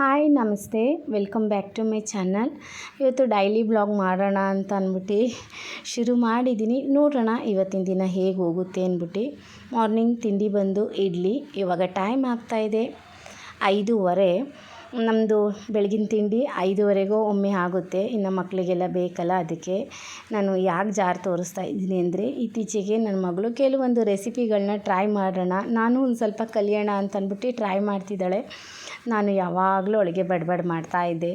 Hi, ನಮಸ್ತೆ. Welcome back to my channel. ಇವತ್ತು daily blog ಮಾಡೋಣ ಅಂತ ಅಂದ್ಬಿಟ್ಟು ಶುರು ಮಾಡಿದ್ದೀನಿ. ನೋಡೋಣ ಇವತ್ತಿನ ದಿನ ಹೇಗೆ ಹೋಗುತ್ತೆ ಅಂದ್ಬಿಟ್ಟು. ಮಾರ್ನಿಂಗ್ ತಿಂಡಿ ಬಂದು ಇಡ್ಲಿ. ಇವಾಗ ಟೈಮ್ ಆಗ್ತಾಯಿದೆ ಐದೂವರೆ. ನಮ್ಮದು ಬೆಳಗಿನ ತಿಂಡಿ ಐದುವರೆಗೂ ಒಮ್ಮೆ ಆಗುತ್ತೆ. ಇನ್ನು ಮಕ್ಕಳಿಗೆಲ್ಲ ಬೇಕಲ್ಲ ಅದಕ್ಕೆ ನಾನು ಯಾಕೆ ಜಾರ್ ತೋರಿಸ್ತಾ ಇದ್ದೀನಿ ಅಂದರೆ ಇತ್ತೀಚೆಗೆ ನನ್ನ ಮಗಳು ಕೆಲವೊಂದು ರೆಸಿಪಿಗಳನ್ನ ಟ್ರೈ ಮಾಡೋಣ. ನಾನು ಒಂದು ಸ್ವಲ್ಪ ಕಲಿಯೋಣ ಅಂತ ಅಂದ್ಬಿಟ್ಟು ಟ್ರೈ ಮಾಡ್ತಿದ್ದಾಳೆ. ನಾನು ಯಾವಾಗಲೂ ಅವಳಿಗೆ ಬಡ್ಬಡ್ ಮಾಡ್ತಾಯಿದ್ದೆ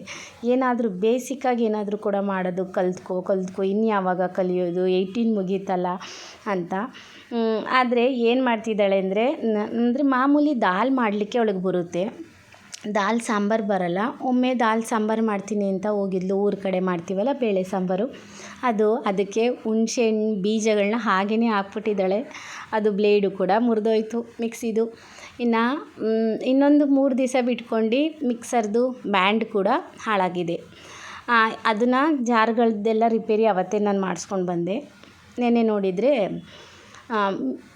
ಏನಾದರೂ ಬೇಸಿಕ್ಕಾಗಿ ಏನಾದರೂ ಕೂಡ ಮಾಡೋದು, ಕಲ್ತ್ಕೊ ಕಲ್ತ್ಕೊ ಇನ್ನು ಯಾವಾಗ ಕಲಿಯೋದು ಏಯ್ಟೀನ್ ಮುಗೀತಲ್ಲ ಅಂತ. ಆದರೆ ಏನು ಮಾಡ್ತಿದ್ದಾಳೆ ಅಂದರೆ ಅಂದರೆ ಮಾಮೂಲಿ ದಾಲ್ ಮಾಡಲಿಕ್ಕೆ ಅವಳಿಗೆ ಬರುತ್ತೆ. ದಾಲ್ ಸಾಂಬಾರು ಬರಲ್ಲ. ಒಮ್ಮೆ ದಾಲ್ ಸಾಂಬಾರು ಮಾಡ್ತೀನಿ ಅಂತ ಹೋಗಿದ್ಲು, ಊರ ಕಡೆ ಮಾಡ್ತೀವಲ್ಲ ಬೇಳೆ ಸಾಂಬಾರು. ಅದು ಅದಕ್ಕೆ ಹುಣ್ಸೆಹಣ್ಣು ಬೀಜಗಳನ್ನ ಹಾಗೆಯೇ ಹಾಕ್ಬಿಟ್ಟಿದ್ದಾಳೆ. ಅದು ಬ್ಲೇಡು ಕೂಡ ಮುರಿದೋಯ್ತು ಮಿಕ್ಸಿದು ಇನ್ನು ಇನ್ನೊಂದು ಮೂರು ದಿವಸ ಬಿಟ್ಕೊಂಡು ಮಿಕ್ಸರ್ದು ಬ್ಯಾಂಡ್ ಕೂಡ ಹಾಳಾಗಿದೆ. ಅದನ್ನು ಜಾರ್ಗಳದ್ದೆಲ್ಲ ರಿಪೇರಿ ಅವತ್ತೇ ನಾನು ಮಾಡಿಸ್ಕೊಂಡು ಬಂದೆ. ನೆನ್ನೆ ನೋಡಿದರೆ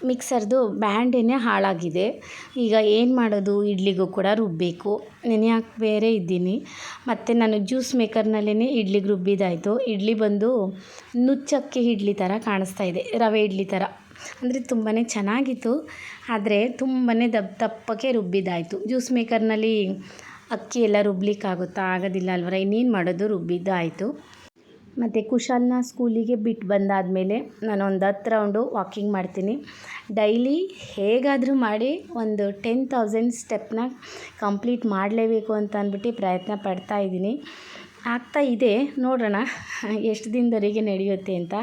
ಮಿಕ್ಸರ್ದು ಬ್ಯಾಂಡೇ ಹಾಳಾಗಿದೆ. ಈಗ ಏನು ಮಾಡೋದು? ಇಡ್ಲಿಗೂ ಕೂಡ ರುಬ್ಬಬೇಕು ನೆನೆಯಾಕೆ ಬೇರೆ ಇದ್ದೀನಿ. ಮತ್ತು ನಾನು ಜ್ಯೂಸ್ ಮೇಕರ್ನಲ್ಲೇ ಇಡ್ಲಿಗೆ ರುಬ್ಬಿದ್ದಾಯಿತು ಇಡ್ಲಿ ಬಂದು ನುಚ್ಚಕ್ಕಿ ಇಡ್ಲಿ ಥರ ಕಾಣಿಸ್ತಾ ಇದೆ. ರವೆ ಇಡ್ಲಿ ಥರ ಅಂದರೆ ತುಂಬಾ ಚೆನ್ನಾಗಿತ್ತು. ಆದರೆ ತುಂಬಾ ದಪ್ಪ ದಪ್ಪಕ್ಕೆ ರುಬ್ಬಿದ್ದಾಯಿತು. ಜ್ಯೂಸ್ ಮೇಕರ್ನಲ್ಲಿ ಅಕ್ಕಿ ಎಲ್ಲ ರುಬ್ಲಿಕ್ಕಾಗುತ್ತಾ ಆಗೋದಿಲ್ಲ ಅಲ್ವರ? ಇನ್ನೇನು ಮಾಡೋದು? ರುಬ್ಬಿದ್ದಾಯಿತು. ಮತ್ತು ಕುಶಾಲ್ನ ಸ್ಕೂಲಿಗೆ ಬಿಟ್ಟು ಬಂದಾದಮೇಲೆ ನಾನು ಒಂದು ಹತ್ತು ರೌಂಡು ವಾಕಿಂಗ್ ಮಾಡ್ತೀನಿ. ಡೈಲಿ ಹೇಗಾದರೂ ಮಾಡಿ ಒಂದು ಟೆನ್ ತೌಸಂಡ್ ಸ್ಟೆಪ್ನ ಕಂಪ್ಲೀಟ್ ಮಾಡಲೇಬೇಕು ಅಂತ ಅಂದ್ಬಿಟ್ಟು ಪ್ರಯತ್ನ ಪಡ್ತಾ ಇದ್ದೀನಿ. ಆಗ್ತಾ ಇದೆ. ನೋಡೋಣ ಎಷ್ಟು ದಿನದವರೆಗೆ ನಡೆಯುತ್ತೆ ಅಂತ.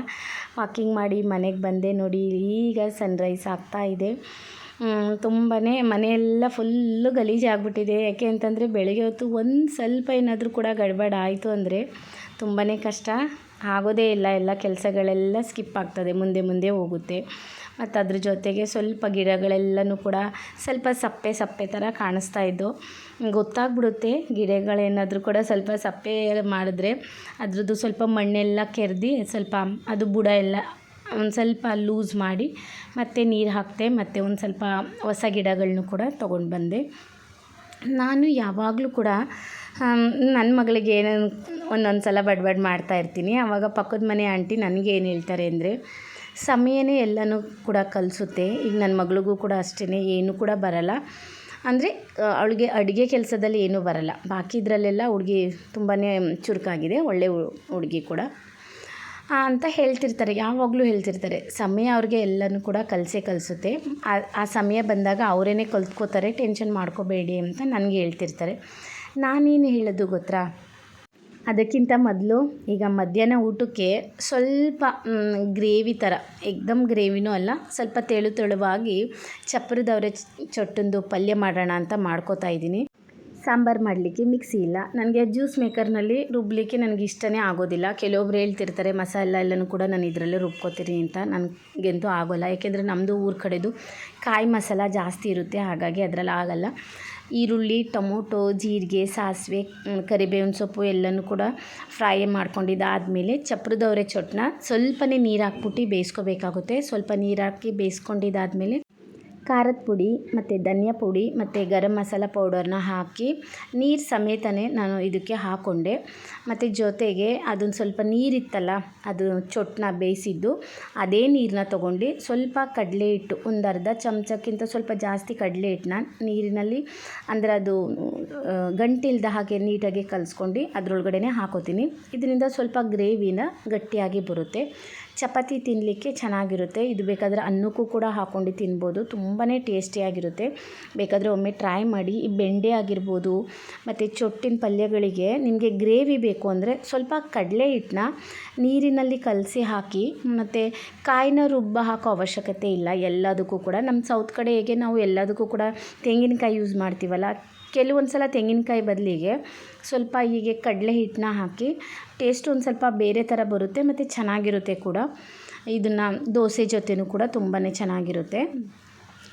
ವಾಕಿಂಗ್ ಮಾಡಿ ಮನೆಗೆ ಬಂದೆ ನೋಡಿ, ಈಗ ಸನ್ರೈಸ್ ಆಗ್ತಾ ಇದೆ. ತುಂಬಾ ಮನೆಯೆಲ್ಲ ಫುಲ್ಲು ಗಲೀಜಾಗ್ಬಿಟ್ಟಿದೆ ಯಾಕೆ ಅಂತಂದರೆ ಬೆಳಗ್ಗೆ ಹೊತ್ತು ಒಂದು ಸ್ವಲ್ಪ ಏನಾದರೂ ಕೂಡ ಗಡಬಡ ಆಯಿತು ಅಂದರೆ ತುಂಬಾ ಕಷ್ಟ. ಆಗೋದೇ ಇಲ್ಲ, ಎಲ್ಲ ಕೆಲಸಗಳೆಲ್ಲ ಸ್ಕಿಪ್ ಆಗ್ತದೆ, ಮುಂದೆ ಮುಂದೆ ಹೋಗುತ್ತೆ. ಮತ್ತು ಅದ್ರ ಜೊತೆಗೆ ಸ್ವಲ್ಪ ಗಿಡಗಳೆಲ್ಲನೂ ಕೂಡ ಸ್ವಲ್ಪ ಸಪ್ಪೆ ಸಪ್ಪೆ ಥರ ಕಾಣಿಸ್ತಾ ಇದ್ದವು ಗೊತ್ತಾಗ್ಬಿಡುತ್ತೆ. ಗಿಡಗಳೇನಾದರೂ ಕೂಡ ಸ್ವಲ್ಪ ಸಪ್ಪೆ ಮಾಡಿದ್ರೆ ಅದ್ರದ್ದು ಸ್ವಲ್ಪ ಮಣ್ಣೆಲ್ಲ ಕೆರೆದು ಸ್ವಲ್ಪ ಅದು ಬುಡ ಎಲ್ಲ ಒಂದು ಸ್ವಲ್ಪ ಲೂಸ್ ಮಾಡಿ ಮತ್ತು ನೀರು ಹಾಕಿದೆ ಮತ್ತು ಒಂದು ಸ್ವಲ್ಪ ಹೊಸ ಗಿಡಗಳನ್ನೂ ಕೂಡ ತೊಗೊಂಡು ಬಂದೆ. ನಾನು ಯಾವಾಗಲೂ ಕೂಡ ನನ್ನ ಮಗಳಿಗೆ ಏನೇನು ಒಂದೊಂದು ಸಲ ಬಡ್ಬಡ್ ಮಾಡ್ತಾ ಇರ್ತೀನಿ. ಆವಾಗ ಪಕ್ಕದ ಮನೆ ಆಂಟಿ ನನಗೆ ಏನು ಹೇಳ್ತಾರೆ ಅಂದರೆ ಸಮಯನೇ ಎಲ್ಲನೂ ಕೂಡ ಕಲಿಸುತ್ತೆ. ಈಗ ನನ್ನ ಮಗಳಿಗೂ ಕೂಡ ಅಷ್ಟೇ ಏನು ಕೂಡ ಬರಲ್ಲ. ಅಂದರೆ ಅವಳಿಗೆ ಅಡುಗೆ ಕೆಲಸದಲ್ಲಿ ಏನೂ ಬರಲ್ಲ. ಬಾಕಿ ಇದರಲ್ಲೆಲ್ಲ ಹುಡುಗಿ ತುಂಬಾ ಚುರುಕಾಗಿದೆ, ಒಳ್ಳೆ ಹುಡುಗಿ ಕೂಡ. ಅಂತ ಹೇಳ್ತಿರ್ತಾರೆ, ಯಾವಾಗಲೂ ಹೇಳ್ತಿರ್ತಾರೆ. ಸಮಯ ಅವ್ರಿಗೆ ಎಲ್ಲನೂ ಕೂಡ ಕಲಿಸೇ ಕಲಿಸುತ್ತೆ. ಆ ಸಮಯ ಬಂದಾಗ ಅವರೇನೆ ಕಲ್ತ್ಕೋತಾರೆ, ಟೆನ್ಷನ್ ಮಾಡ್ಕೋಬೇಡಿ ಅಂತ ನನಗೆ ಹೇಳ್ತಿರ್ತಾರೆ. ನಾನೇನು ಹೇಳೋದು ಗೊತ್ತಾ? ಅದಕ್ಕಿಂತ ಮೊದಲು ಈಗ ಮಧ್ಯಾಹ್ನ ಊಟಕ್ಕೆ ಸ್ವಲ್ಪ ಗ್ರೇವಿ ಥರ, ಎಕ್ದಮ್ ಗ್ರೇವಿನೂ ಅಲ್ಲ, ಸ್ವಲ್ಪ ತೆಳು ತೆಳುವಾಗಿ ಚಪ್ಪರದವರೆ ಚೊಟ್ಟಂದು ಪಲ್ಯ ಮಾಡೋಣ ಅಂತ ಮಾಡ್ಕೋತಾ ಇದ್ದೀನಿ. ಸಾಂಬಾರು ಮಾಡಲಿಕ್ಕೆ ಮಿಕ್ಸಿ ಇಲ್ಲ. ನನಗೆ ಜ್ಯೂಸ್ ಮೇಕರ್ನಲ್ಲಿ ರುಬ್ಬಲಿಕ್ಕೆ ನನಗೆ ಇಷ್ಟನೇ ಆಗೋದಿಲ್ಲ. ಕೆಲವೊಬ್ರು ಹೇಳ್ತಿರ್ತಾರೆ, ಮಸಾಲ ಎಲ್ಲನೂ ಕೂಡ ನಾನು ಇದರಲ್ಲೇ ರುಬ್ಕೋತೀನಿ ಅಂತ. ನನಗೆಂತೂ ಆಗೋಲ್ಲ. ಯಾಕೆಂದರೆ ನಮ್ಮದು ಊರ ಕಡೆದು ಕಾಯಿ ಮಸಾಲ ಜಾಸ್ತಿ ಇರುತ್ತೆ, ಹಾಗಾಗಿ ಅದರಲ್ಲಿ ಆಗೋಲ್ಲ. ಈರುಳ್ಳಿ, ಟೊಮೊಟೊ, ಜೀರಿಗೆ, ಸಾಸಿವೆ ಕರಿಬೇವಿನ ಸೊಪ್ಪು ಎಲ್ಲನೂ ಕೂಡ ಫ್ರೈ ಮಾಡ್ಕೊಂಡಿದ್ದಾದಮೇಲೆ ಚಪ್ರದವರೆ ಚೊಟ್ಟನ್ನ ಸ್ವಲ್ಪನೇ ನೀರು ಹಾಕ್ಬಿಟ್ಟು ಬೇಯಿಸ್ಕೋಬೇಕಾಗುತ್ತೆ. ಸ್ವಲ್ಪ ನೀರು ಹಾಕಿ ಬೇಯಿಸ್ಕೊಂಡಿದ್ದಾದಮೇಲೆ ಖಾರದ ಪುಡಿ ಮತ್ತು ಧನಿಯಾ ಪುಡಿ ಮತ್ತು ಗರಂ ಮಸಾಲ ಪೌಡರ್ನ ಹಾಕಿ ನೀರು ಸಮೇತನೇ ನಾನು ಇದಕ್ಕೆ ಹಾಕ್ಕೊಂಡೆ ಮತ್ತು ಜೊತೆಗೆ ಅದೊಂದು ಸ್ವಲ್ಪ ನೀರಿತ್ತಲ್ಲ ಅದು ಚೊಟ್ಟನ್ನ ಬೇಯಿಸಿದ್ದು, ಅದೇ ನೀರನ್ನ ತೊಗೊಂಡು ಸ್ವಲ್ಪ ಕಡಲೆ ಹಿಟ್ಟು, ಒಂದು ಅರ್ಧ ಚಮಚಕ್ಕಿಂತ ಸ್ವಲ್ಪ ಜಾಸ್ತಿ ಕಡಲೆ ಹಿಟ್ಟನ್ನ ನೀರಿನಲ್ಲಿ ಅಂದರೆ ಅದು ಗಂಟಿಲ್ದ ಹಾಗೆ ನೀಟಾಗಿ ಕಲಿಸ್ಕೊಂಡು ಅದರೊಳಗಡೆನೆ ಹಾಕೋತೀನಿ. ಇದರಿಂದ ಸ್ವಲ್ಪ ಗ್ರೇವಿನ ಗಟ್ಟಿಯಾಗಿ ಬರುತ್ತೆ. ಚಪಾತಿ ತಿನ್ನಲಿಕ್ಕೆ ಚೆನ್ನಾಗಿರುತ್ತೆ. ಇದು ಬೇಕಾದರೆ ಅನ್ನಕ್ಕೂ ಕೂಡ ಹಾಕ್ಕೊಂಡು ತಿನ್ಬೋದು. ತುಂಬಾ ಟೇಸ್ಟಿಯಾಗಿರುತ್ತೆ. ಬೇಕಾದರೆ ಒಮ್ಮೆ ಟ್ರೈ ಮಾಡಿ. ಈ ಬೆಂಡೆ ಆಗಿರ್ಬೋದು, ಮತ್ತು ಚೊಟ್ಟಿನ ಪಲ್ಯಗಳಿಗೆ ನಿಮಗೆ ಗ್ರೇವಿ ಬೇಕು ಅಂದರೆ ಸ್ವಲ್ಪ ಕಡಲೆ ಹಿಟ್ಟನ್ನ ನೀರಿನಲ್ಲಿ ಕಲಸಿ ಹಾಕಿ, ಮತ್ತು ಕಾಯಿನ ರುಬ್ಬ ಹಾಕೋ ಅವಶ್ಯಕತೆ ಇಲ್ಲ. ಎಲ್ಲದಕ್ಕೂ ಕೂಡ. ನಮ್ಮ ಸೌತ್ ಕಡೆ ಹೇಗೆ ನಾವು ಎಲ್ಲದಕ್ಕೂ ಕೂಡ ತೆಂಗಿನಕಾಯಿ ಯೂಸ್ ಮಾಡ್ತೀವಲ್ಲ ಕೆಲವೊಂದು ಸಲ ತೆಂಗಿನಕಾಯಿ ಬದಲಿಗೆ ಸ್ವಲ್ಪ ಹೀಗೆ ಕಡಲೆ ಹಿಟ್ಟನ್ನ ಹಾಕಿ ಟೇಸ್ಟ್ ಒಂದು ಸ್ವಲ್ಪ ಬೇರೆ ಥರ ಬರುತ್ತೆ ಮತ್ತು ಚೆನ್ನಾಗಿರುತ್ತೆ ಕೂಡ. ಇದನ್ನು ದೋಸೆ ಜೊತೆನೂ ಕೂಡ ತುಂಬಾ ಚೆನ್ನಾಗಿರುತ್ತೆ.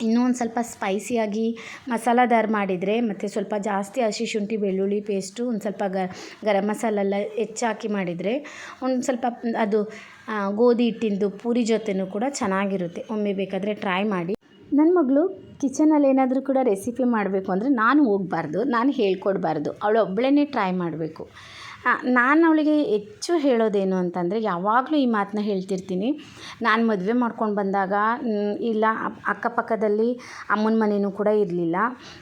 ಇನ್ನೂ ಒಂದು ಸ್ವಲ್ಪ ಸ್ಪೈಸಿಯಾಗಿ ಮಸಾಲಾದಾರ್ ಮಾಡಿದರೆ ಮತ್ತು ಸ್ವಲ್ಪ ಜಾಸ್ತಿ ಹಸಿ ಶುಂಠಿ ಬೆಳ್ಳುಳ್ಳಿ ಪೇಸ್ಟು ಒಂದು ಸ್ವಲ್ಪ ಗ, ಗರಂ ಮಸಾಲ ಎಲ್ಲ ಹೆಚ್ಚಾಕಿ ಮಾಡಿದರೆ ಒಂದು ಸ್ವಲ್ಪ ಅದು ಗೋಧಿ ಹಿಟ್ಟಿಂದು ಪೂರಿ ಜೊತೆನೂ ಕೂಡ ಚೆನ್ನಾಗಿರುತ್ತೆ. ಒಮ್ಮೆ ಬೇಕಾದರೆ ಟ್ರೈ ಮಾಡಿ. ನನ್ನ ಮಗಳು ಕಿಚನಲ್ಲಿ ಏನಾದರೂ ಕೂಡ ರೆಸಿಪಿ ಮಾಡಬೇಕು ಅಂದರೆ ನಾನು ಹೋಗಬಾರ್ದು, ನಾನು ಹೇಳ್ಕೊಡ್ಬಾರ್ದು, ಅವಳು ಒಬ್ಬಳೇ ಟ್ರೈ ಮಾಡಬೇಕು. ನಾನು ಅವಳಿಗೆ ಹೆಚ್ಚು ಹೇಳೋದೇನು ಅಂತಂದರೆ ಯಾವಾಗಲೂ ಈ ಮಾತನ್ನ ಹೇಳ್ತಿರ್ತೀನಿ. ನಾನು ಮದುವೆ ಮಾಡ್ಕೊಂಡು ಬಂದಾಗ ಇಲ್ಲ ಅಕ್ಕಪಕ್ಕದಲ್ಲಿ ಅಮ್ಮನ ಮನೆಯೂ ಕೂಡ ಇರಲಿಲ್ಲ.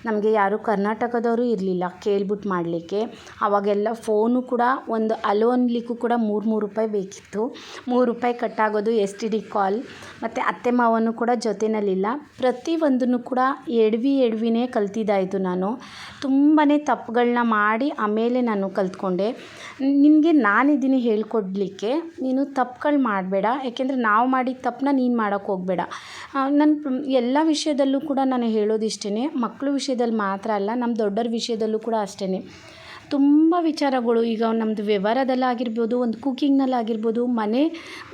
ನಮಗೆ ಯಾರೂ ಕರ್ನಾಟಕದವರು ಇರಲಿಲ್ಲ ಕೇಳ್ಬಿಟ್ಟು ಮಾಡಲಿಕ್ಕೆ. ಅವಾಗೆಲ್ಲ ಫೋನು ಕೂಡ ಒಂದು ಅಲೋ ಅನ್ಲಿಕ್ಕೂ ಕೂಡ ಮೂರು ಮೂರು ರೂಪಾಯಿ ಬೇಕಿತ್ತು. ಮೂರು ರೂಪಾಯಿ ಕಟ್ಟಾಗೋದು ಎಸ್ ಟಿ ಡಿ ಕಾಲ್, ಮತ್ತು ಅತ್ತೆ ಮಾವನೂ ಕೂಡ ಜೊತೆಯಲ್ಲಿಲ್ಲ ಪ್ರತಿಯೊಂದನ್ನು ಕೂಡ ಎಡವಿ ಎಡವಿನೇ ಕಲ್ತಿದ್ದಾಯಿತು ನಾನು. ತುಂಬಾ ತಪ್ಪುಗಳನ್ನ ಮಾಡಿ ಆಮೇಲೆ ನಾನು ಕಲ್ತ್ಕೊಂಡೆ. ನಿನಗೆ ನಾನಿದ್ದೀನಿ ಹೇಳ್ಕೊಡ್ಲಿಕ್ಕೆ. ನೀನು ತಪ್ಪುಗಳು ಮಾಡಬೇಡ. ಯಾಕೆಂದರೆ ನಾವು ಮಾಡಿದ ತಪ್ಪನ್ನ ನೀನು ಮಾಡೋಕ್ಕೆ ಹೋಗಬೇಡ. ನನ್ನ ಎಲ್ಲ ವಿಷಯದಲ್ಲೂ ಕೂಡ ನಾನು ಹೇಳೋದು ಇಷ್ಟೇ ಮಕ್ಕಳು ವಿಷಯದಲ್ಲಿ ಮಾತ್ರ ಅಲ್ಲ ನಮ್ಮ ದೊಡ್ಡವ್ರ ವಿಷಯದಲ್ಲೂ ಕೂಡ ಅಷ್ಟೇ ತುಂಬ ವಿಚಾರಗಳು. ಈಗ ನಮ್ಮದು ವ್ಯವಹಾರದಲ್ಲಾಗಿರ್ಬೋದು, ಒಂದು ಕುಕ್ಕಿಂಗ್ನಲ್ಲಾಗಿರ್ಬೋದು ಮನೆ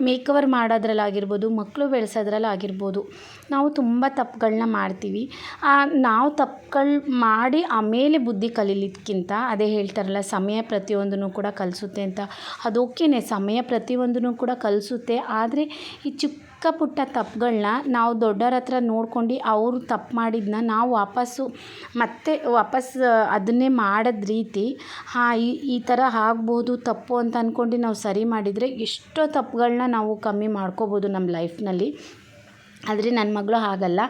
ಮೇಕವರ್ ಮಾಡೋದ್ರಲ್ಲಾಗಿರ್ಬೋದು ಮಕ್ಕಳು ಬೆಳೆಸೋದ್ರಲ್ಲಾಗಿರ್ಬೋದು, ನಾವು ತುಂಬ ತಪ್ಪುಗಳನ್ನ ಮಾಡ್ತೀವಿ. ನಾವು ತಪ್ಪುಗಳು ಮಾಡಿ ಆಮೇಲೆ ಬುದ್ಧಿ ಕಲೀಲಿಕ್ಕಿಂತ ಅದೇ ಹೇಳ್ತಾರಲ್ಲ, ಸಮಯ ಪ್ರತಿಯೊಂದನ್ನು ಕೂಡ ಕಲಿಸುತ್ತೆ ಅಂತ. ಅದು ಓಕೆನೇ ಸಮಯ ಪ್ರತಿಯೊಂದನ್ನು ಕೂಡ ಕಲಿಸುತ್ತೆ. ಆದರೆ ಈ ಚಿಕ್ಕ ಪುಟ್ಟ ತಪ್ಪುಗಳ್ನ ನಾವು ದೊಡ್ಡವ್ರ ಹತ್ರ ನೋಡ್ಕೊಂಡು ಅವರು ತಪ್ಪು ಮಾಡಿದ್ನ ನಾವು ವಾಪಸ್ಸು ಮತ್ತೆ ವಾಪಸ್ ಅದನ್ನೇ ಮಾಡೋದ್ ರೀತಿ, ಹಾಂ, ಈ ಈ ಥರ ಆಗ್ಬೋದು, ತಪ್ಪು ಅಂತ ಅಂದ್ಕೊಂಡು ನಾವು ಸರಿ ಮಾಡಿದರೆ ಎಷ್ಟೋ ತಪ್ಪುಗಳ್ನ ನಾವು ಕಮ್ಮಿ ಮಾಡ್ಕೋಬೋದು ನಮ್ಮ ಲೈಫ್ನಲ್ಲಿ. ಆದರೆ ನನ್ನ ಮಗಳು ಹಾಗಲ್ಲ.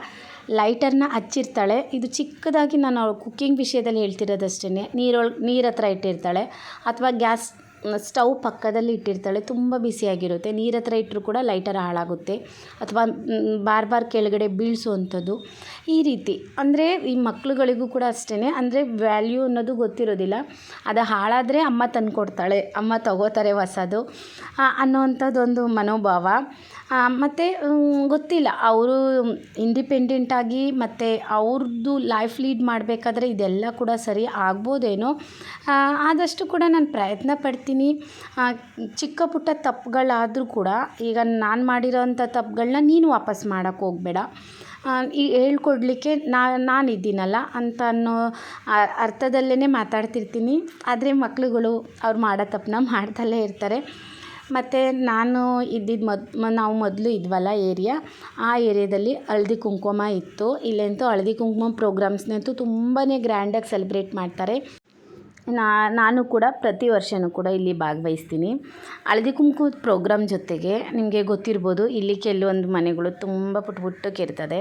ಲೈಟರ್ನ ಹಚ್ಚಿರ್ತಾಳೆ. ಇದು ಚಿಕ್ಕದಾಗಿ ನಾನು ಅವಳು ಕುಕ್ಕಿಂಗ್ ವಿಷಯದಲ್ಲಿ ಹೇಳ್ತಿರೋದಷ್ಟೇ ನೀರೊಳಗೆ, ನೀರು ಹತ್ರ ಇಟ್ಟಿರ್ತಾಳೆ. ಅಥವಾ ಗ್ಯಾಸ್ ಸ್ಟವ್ ಪಕ್ಕದಲ್ಲಿ ಇಟ್ಟಿರ್ತಾಳೆ, ತುಂಬ ಬಿಸಿಯಾಗಿರುತ್ತೆ ನೀರು ಹತ್ರ ಇಟ್ಟರೂ ಕೂಡ ಲೈಟರ್ ಹಾಳಾಗುತ್ತೆ. ಅಥವಾ ಬಾರ್ ಬಾರ್ ಕೆಳಗಡೆ ಬೀಳಿಸುವಂಥದ್ದು. ಈ ರೀತಿ. ಅಂದರೆ, ಈ ಮಕ್ಳುಗಳಿಗೂ ಕೂಡ ಅಷ್ಟೇ ಅಂದರೆ ವ್ಯಾಲ್ಯೂ ಅನ್ನೋದು ಗೊತ್ತಿರೋದಿಲ್ಲ. ಅದು ಹಾಳಾದರೆ ಅಮ್ಮ ತಂದುಕೊಡ್ತಾಳೆ. ಅಮ್ಮ ತಗೋತಾರೆ ಹೊಸದು ಅನ್ನೋವಂಥದ್ದೊಂದು ಮನೋಭಾವ. ಮತ್ತು ಗೊತ್ತಿಲ್ಲ. ಅವರು ಇಂಡಿಪೆಂಡೆಂಟಾಗಿ ಮತ್ತು ಅವ್ರದ್ದು ಲೈಫ್ ಲೀಡ್ ಮಾಡಬೇಕಾದ್ರೆ ಇದೆಲ್ಲ ಕೂಡ ಸರಿ ಆಗ್ಬೋದೇನೋ. ಆದಷ್ಟು ಕೂಡ ನಾನು ಪ್ರಯತ್ನ ಪಡ್ತೀನಿ. ಚಿಕ್ಕ ಪುಟ್ಟ ತಪ್ಪುಗಳಾದರೂ ಕೂಡ ಈಗ ನಾನು ಮಾಡಿರೋವಂಥ ತಪ್ಪುಗಳನ್ನ ನೀನು ವಾಪಸ್ ಮಾಡೋಕ್ಕೆ ಹೋಗಬೇಡ. ಈ ಹೇಳ್ಕೊಡ್ಲಿಕ್ಕೆ ನಾನು ಇದ್ದೀನಲ್ಲ ಅಂತ ಅನ್ನೋ ಅರ್ಥದಲ್ಲೇ ಮಾತಾಡ್ತಿರ್ತೀನಿ. ಆದರೆ ಮಕ್ಳುಗಳು ಅವ್ರು ಮಾಡೋ ತಪ್ಪನ್ನ ಮಾಡ್ತಲೇ ಇರ್ತಾರೆ. ಮತ್ತು ನಾನು ಇದ್ದಿದ್ದು ಮೊದ್ ನಾವು ಮೊದಲು ಇದ್ವಲ್ಲ ಏರಿಯಾ ಆ ಏರಿಯಾದಲ್ಲಿ ಹಳ್ದಿ ಕುಂಕುಮ ಇತ್ತು. ಇಲ್ಲಂತೂ ಹಳ್ದಿ ಕುಂಕುಮ ಪ್ರೋಗ್ರಾಮ್ಸ್ನಂತೂ ತುಂಬಾ ಗ್ರ್ಯಾಂಡಾಗಿ ಸೆಲೆಬ್ರೇಟ್ ಮಾಡ್ತಾರೆ. ನಾನು ಕೂಡ ಪ್ರತಿ ವರ್ಷವೂ ಕೂಡ ಇಲ್ಲಿ ಭಾಗವಹಿಸ್ತೀನಿ. ಹಳದಿ ಕುಂಕುಮದ ಪ್ರೋಗ್ರಾಮ್ ಜೊತೆಗೆ ನಿಮಗೆ ಗೊತ್ತಿರ್ಬೋದು, ಇಲ್ಲಿ ಕೆಲವೊಂದು ಮನೆಗಳು ತುಂಬ ಪುಟ್ಟ ಪುಟ್ಟಕ್ಕಿರ್ತದೆ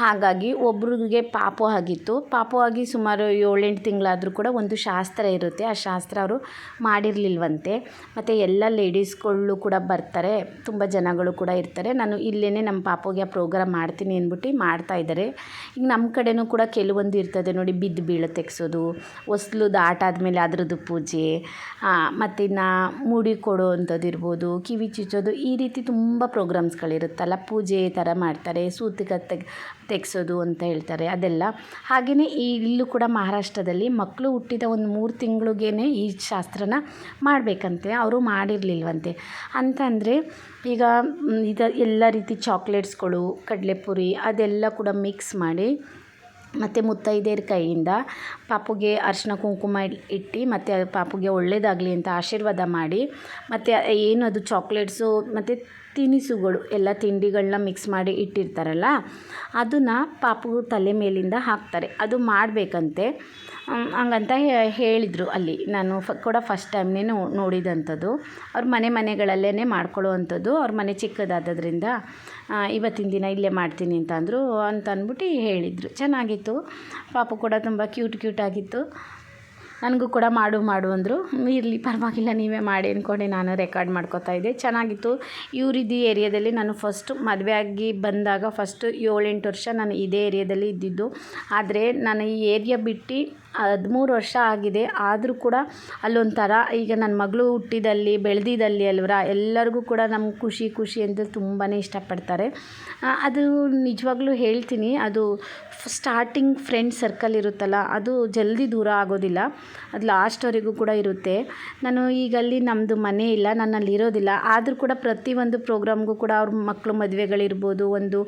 ಹಾಗಾಗಿ ಒಬ್ರಿಗೆ ಪಾಪು ಆಗಿತ್ತು. ಪಾಪು ಆಗಿ ಸುಮಾರು ಏಳೆಂಟು ತಿಂಗಳಾದರೂ ಕೂಡ ಒಂದು ಶಾಸ್ತ್ರ ಇರುತ್ತೆ. ಆ ಶಾಸ್ತ್ರ ಅವರು ಮಾಡಿರಲಿಲ್ವಂತೆ. ಮತ್ತು ಎಲ್ಲ ಲೇಡೀಸ್ಗಳು ಕೂಡ ಬರ್ತಾರೆ. ತುಂಬ ಜನಗಳು ಕೂಡ ಇರ್ತಾರೆ. ನಾನು ಇಲ್ಲೇ ನಮ್ಮ ಪಾಪುಗೆ ಆ ಪ್ರೋಗ್ರಾಮ್ ಮಾಡ್ತೀನಿ ಅಂದ್ಬಿಟ್ಟು ಮಾಡ್ತಾಯಿದ್ದಾರೆ ಈಗ ನಮ್ಮ ಕಡೆಯೂ ಕೂಡ ಕೆಲವೊಂದು ಇರ್ತದೆ ನೋಡಿ, ಬಿದ್ದು ಬೀಳು ತೆಗೆಸೋದು ಹೊಸ್ಲು ಆಟ ಆದಮೇಲೆ ಅದರದ್ದು ಪೂಜೆ ಮತ್ತು ಇನ್ನು ಮುಡಿ ಕೊಡೋವಂಥದ್ದು ಇರ್ಬೋದು, ಕಿವಿ ಚುಚ್ಚೋದು, ಈ ರೀತಿ ತುಂಬ ಪ್ರೋಗ್ರಾಮ್ಸ್ಗಳಿರುತ್ತಲ್ಲ. ಪೂಜೆ ಥರ ಮಾಡ್ತಾರೆ ಸೂತಿಕ ತೆಗ್, ತೆಗೆಸೋದು ಅಂತ ಹೇಳ್ತಾರೆ ಅದೆಲ್ಲ. ಹಾಗೆಯೇ ಈ ಇಲ್ಲೂ ಕೂಡ ಮಹಾರಾಷ್ಟ್ರದಲ್ಲಿ ಮಕ್ಕಳು ಹುಟ್ಟಿದ ಒಂದು ಮೂರು ತಿಂಗಳಿಗೇ ಈ ಶಾಸ್ತ್ರನ ಮಾಡಬೇಕಂತೆ. ಅವರು ಮಾಡಿರಲಿಲ್ವಂತೆ. ಅಂತಂದರೆ ಈಗ ಇದು ಎಲ್ಲ ರೀತಿ ಚಾಕ್ಲೇಟ್ಸ್ಗಳು, ಕಡಲೆಪುರಿ ಅದೆಲ್ಲ ಕೂಡ ಮಿಕ್ಸ್ ಮಾಡಿ ಮತ್ತು ಮುತ್ತೈದೆಯರ ಕೈಯಿಂದ ಪಾಪುಗೆ ಅರಿಶಿನ ಕುಂಕುಮ ಇಟ್ಟು ಮತ್ತು ಪಾಪುಗೆ ಒಳ್ಳೆಯದಾಗಲಿ ಅಂತ ಆಶೀರ್ವಾದ ಮಾಡಿ ಮತ್ತು ಏನು ಅದು ಚಾಕ್ಲೇಟ್ಸು ಮತ್ತು ತಿನಿಸುಗಳು, ಎಲ್ಲ ತಿಂಡಿಗಳನ್ನ ಮಿಕ್ಸ್ ಮಾಡಿ ಇಟ್ಟಿರ್ತಾರಲ್ಲ, ಅದನ್ನು ಪಾಪು ತಲೆ ಮೇಲಿಂದ ಹಾಕ್ತಾರೆ. ಅದು ಮಾಡಬೇಕಂತೆ. ಹಂಗಂತ ಹೇಳಿದರು ಅಲ್ಲಿ. ನಾನು ಫ, ಕೂಡ ಫಸ್ಟ್ ಟೈಮ್ನೇ ನೋಡಿದಂಥದ್ದು. ಅವ್ರ ಮನೆ ಮನೆಗಳಲ್ಲೇ ಮಾಡ್ಕೊಳ್ಳುವಂಥದ್ದು. ಅವ್ರ ಮನೆ ಚಿಕ್ಕದಾದದ್ರಿಂದ ಇವತ್ತಿನ ದಿನ ಇಲ್ಲೇ ಮಾಡ್ತೀನಿ ಅಂತ ಅಂದರು. ಅಂತ ಅಂದ್ಬಿಟ್ಟು ಹೇಳಿದರು. ಚೆನ್ನಾಗಿತ್ತು. ಪಾಪು ಕೂಡ ತುಂಬ ಕ್ಯೂಟ್ ಕ್ಯೂಟಾಗಿತ್ತು ನನಗೂ ಕೂಡ ಮಾಡು ಮಾಡು ಅಂದರು. ಇರಲಿ, ಪರವಾಗಿಲ್ಲ, ನೀವೇ ಮಾಡಿ ಅಂದ್ಕೊಂಡು ನಾನು ರೆಕಾರ್ಡ್ ಮಾಡ್ಕೋತಾ ಇದ್ದೆ. ಚೆನ್ನಾಗಿತ್ತು. ಇವರಿದ್ದ ಏರಿಯಾದಲ್ಲಿ ನಾನು ಫಸ್ಟು ಮದುವೆ ಆಗಿ ಬಂದಾಗ ಫಸ್ಟು ಏಳೆಂಟು ವರ್ಷ ನಾನು ಇದೇ ಏರಿಯಾದಲ್ಲಿ ಇದ್ದಿದ್ದು. ಆದರೆ ನಾನು ಈ ಏರಿಯಾ ಬಿಟ್ಟು ಹದಿಮೂರು ವರ್ಷ ಆಗಿದೆ. ಆದರೂ ಕೂಡ ಅಲ್ಲೊಂಥರ ಈಗ ನನ್ನ ಮಗಳು ಹುಟ್ಟಿದಲ್ಲಿ ಬೆಳೆದಿದ್ದಲ್ಲಿ ಅಲ್ವರ, ಎಲ್ಲರಿಗೂ ಕೂಡ ನಮ್ಮ ಖುಷಿ ಖುಷಿ ಅಂತ ತುಂಬಾ ಇಷ್ಟಪಡ್ತಾರೆ. ಅದು ನಿಜವಾಗ್ಲೂ ಹೇಳ್ತೀನಿ. ಅದು ಸ್ಟಾರ್ಟಿಂಗ್ ಫ್ರೆಂಡ್ ಸರ್ಕಲ್ ಇರುತ್ತಲ್ಲ, ಅದು ಜಲ್ದಿ ದೂರ ಆಗೋದಿಲ್ಲ. ಅದು ಲಾಸ್ಟ್ವರೆಗೂ ಕೂಡ ಇರುತ್ತೆ. ನಾನು ಈಗ ಅಲ್ಲಿ ನಮ್ಮದು ಮನೆ ಇಲ್ಲ ನಾನು ಅಲ್ಲಿ ಇರೋದಿಲ್ಲ. ಆದರೂ ಕೂಡ ಪ್ರತಿಯೊಂದು ಪ್ರೋಗ್ರಾಮ್ಗೂ ಕೂಡ ಅವ್ರ ಮಕ್ಕಳು ಮದುವೆಗಳಿರ್ಬೋದು, ಒಂದು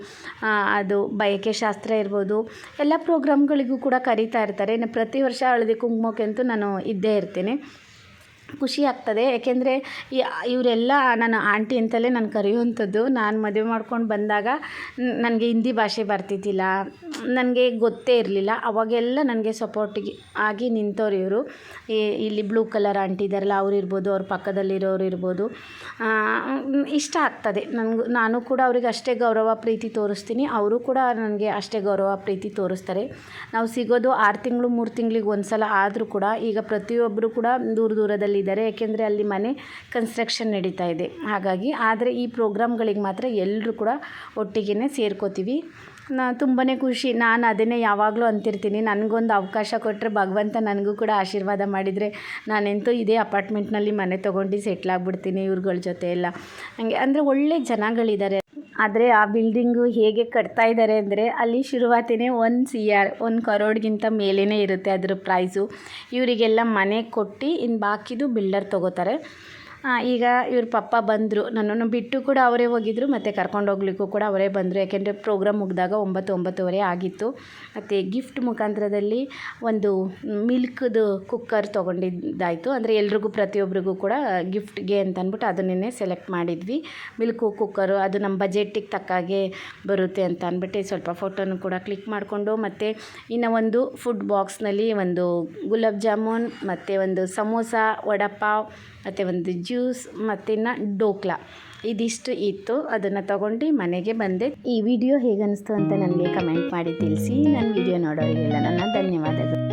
ಅದು ಬಯಕೆ ಶಾಸ್ತ್ರ ಇರ್ಬೋದು, ಎಲ್ಲ ಪ್ರೋಗ್ರಾಮ್ಗಳಿಗೂ ಕೂಡ ಕರೀತಾ ಇರ್ತಾರೆ. ಇನ್ನು ಪ್ರತಿ ವರ್ಷ ಹಳದಿ ಕುಂಕುಮಕ್ಕೆ ಅಂತೂ ನಾನು ಇದ್ದೇ ಇರ್ತೀನಿ. ಖುಷಿ ಆಗ್ತದೆ. ಏಕೆಂದರೆ ಇವರೆಲ್ಲ ನನ್ನ ಆಂಟಿ ಅಂತಲೇ ನಾನು ಕರೆಯುವಂಥದ್ದು. ನಾನು ಮದುವೆ ಮಾಡ್ಕೊಂಡು ಬಂದಾಗ ನನಗೆ ಹಿಂದಿ ಭಾಷೆ ಬರ್ತಿದ್ದಿಲ್ಲ. ನನಗೆ ಗೊತ್ತೇ ಇರಲಿಲ್ಲ. ಅವಾಗೆಲ್ಲ ನನಗೆ ಸಪೋರ್ಟಿಗೆ ಆಗಿ ನಿಂತವ್ರು ಇವರು. ಇಲ್ಲಿ ಬ್ಲೂ ಕಲರ್ ಆಂಟಿ ಇದ್ದಾರಲ್ಲ, ಅವ್ರು ಇರ್ಬೋದು, ಅವ್ರ ಪಕ್ಕದಲ್ಲಿರೋರು ಇರ್ಬೋದು. ಇಷ್ಟ ಆಗ್ತದೆ ನನಗೂ. ನಾನು ಕೂಡ ಅವ್ರಿಗೆ ಅಷ್ಟೇ ಗೌರವ, ಪ್ರೀತಿ ತೋರಿಸ್ತೀನಿ. ಅವರು ಕೂಡ ನನಗೆ ಅಷ್ಟೇ ಗೌರವ, ಪ್ರೀತಿ ತೋರಿಸ್ತಾರೆ. ನಾವು ಸಿಗೋದು ಆರು ತಿಂಗಳು, ಮೂರು ತಿಂಗಳಿಗೆ ಒಂದು ಸಲ ಆದರೂ ಕೂಡ ಈಗ ಪ್ರತಿಯೊಬ್ಬರು ಕೂಡ ದೂರ ದೂರದಲ್ಲಿದ್ದಾರೆ ಯಾಕೆಂದರೆ ಅಲ್ಲಿ ಮನೆ ಕನ್ಸ್ಟ್ರಕ್ಷನ್ ನಡೀತಾ ಇದೆ. ಹಾಗಾಗಿ ಆದರೆ ಈ ಪ್ರೋಗ್ರಾಮ್ಗಳಿಗೆ ಮಾತ್ರ ಎಲ್ಲರೂ ಕೂಡ ಒಟ್ಟಿಗೆ ಸೇರ್ಕೋತೀವಿ. ನಾ ತುಂಬಾ ಖುಷಿ, ನಾನು ಅದನ್ನೇ ಯಾವಾಗಲೂ ಅಂತಿರ್ತೀನಿ. ನನಗೊಂದು ಅವಕಾಶ ಕೊಟ್ಟರೆ ಭಗವಂತ ನನಗೂ ಕೂಡ ಆಶೀರ್ವಾದ ಮಾಡಿದರೆ ನಾನೆಂತೂ ಇದೇ ಅಪಾರ್ಟ್ಮೆಂಟ್ನಲ್ಲಿ ಮನೆ ತೊಗೊಂಡು ಸೆಟ್ಲ್ ಆಗಿಬಿಡ್ತೀನಿ ಇವ್ರುಗಳ ಜೊತೆ ಎಲ್ಲ ಹಂಗೆ, ಅಂದರೆ ಒಳ್ಳೆ ಜನಗಳಿದ್ದಾರೆ. ಆದರೆ ಆ ಬಿಲ್ಡಿಂಗು ಹೇಗೆ ಕಟ್ತಾ ಇದ್ದಾರೆ ಅಂದರೆ ಅಲ್ಲಿ ಶುರುವಾತಿನೇ ಒಂದು ಸಿ ಆರ್ ಒಂದು ಕರೋಡ್ಗಿಂತ ಮೇಲೇ ಇರುತ್ತೆ ಅದ್ರ ಪ್ರೈಸು ಇವರಿಗೆಲ್ಲ ಮನೆ ಕೊಟ್ಟು ಇನ್ನು ಬಾಕಿದು ಬಿಲ್ಡರ್ ತೊಗೋತಾರೆ. ಈಗ ಇವ್ರ ಪಪ್ಪ ಬಂದರು. ನನ್ನನ್ನು ಬಿಟ್ಟು ಕೂಡ ಅವರೇ ಹೋಗಿದ್ರು. ಮತ್ತು ಕರ್ಕೊಂಡು ಹೋಗ್ಲಿಕ್ಕೂ ಕೂಡ ಅವರೇ ಬಂದರು. ಯಾಕೆಂದರೆ ಪ್ರೋಗ್ರಾಮ್ ಮುಗಿದಾಗ ಒಂಬತ್ತು ಒಂಬತ್ತುವರೆ ಆಗಿತ್ತು. ಮತ್ತು ಗಿಫ್ಟ್ ಮುಖಾಂತರದಲ್ಲಿ ಒಂದು ಮಿಲ್ಕ್ದು ಕುಕ್ಕರ್ ತೊಗೊಂಡಿದ್ದಾಯಿತು. ಅಂದರೆ ಎಲ್ರಿಗೂ ಪ್ರತಿಯೊಬ್ಬರಿಗೂ ಕೂಡ ಗಿಫ್ಟ್ಗೆ ಅಂತ ಅಂದ್ಬಿಟ್ಟು ಅದನ್ನೇ ಸೆಲೆಕ್ಟ್ ಮಾಡಿದ್ವಿ. ಮಿಲ್ಕು ಕುಕ್ಕರು ಅದು ನಮ್ಮ ಬಜೆಟ್ಟಿಗೆ ತಕ್ಕಾಗೆ ಬರುತ್ತೆ ಅಂತ ಅಂದ್ಬಿಟ್ಟು ಸ್ವಲ್ಪ ಫೋಟೋನು ಕೂಡ ಕ್ಲಿಕ್ ಮಾಡಿಕೊಂಡು, ಮತ್ತು ಇನ್ನು ಒಂದು ಫುಡ್ ಬಾಕ್ಸ್ನಲ್ಲಿ ಒಂದು ಗುಲಾಬ್ ಜಾಮೂನ್, ಮತ್ತು ಒಂದು ಸಮೋಸ, ವಡಪಾವ್, ಮತ್ತು ಒಂದು ಜ್ಯೂಸ್ ಮತ್ತಿನ್ನು ಡೋಕ್ಲಾ. ಇದಿಷ್ಟು ಇತ್ತು. ಅದನ್ನು ತಗೊಂಡು ಮನೆಗೆ ಬಂದೆ. ಈ ವಿಡಿಯೋ ಹೇಗನ್ನಿಸ್ತು ಅಂತ ನನಗೆ ಕಮೆಂಟ್ ಮಾಡಿ ತಿಳಿಸಿ. ನನ್ನ ವಿಡಿಯೋ ನೋಡೋರಿಗೆಲ್ಲ ನನ್ನ ಧನ್ಯವಾದಗಳು.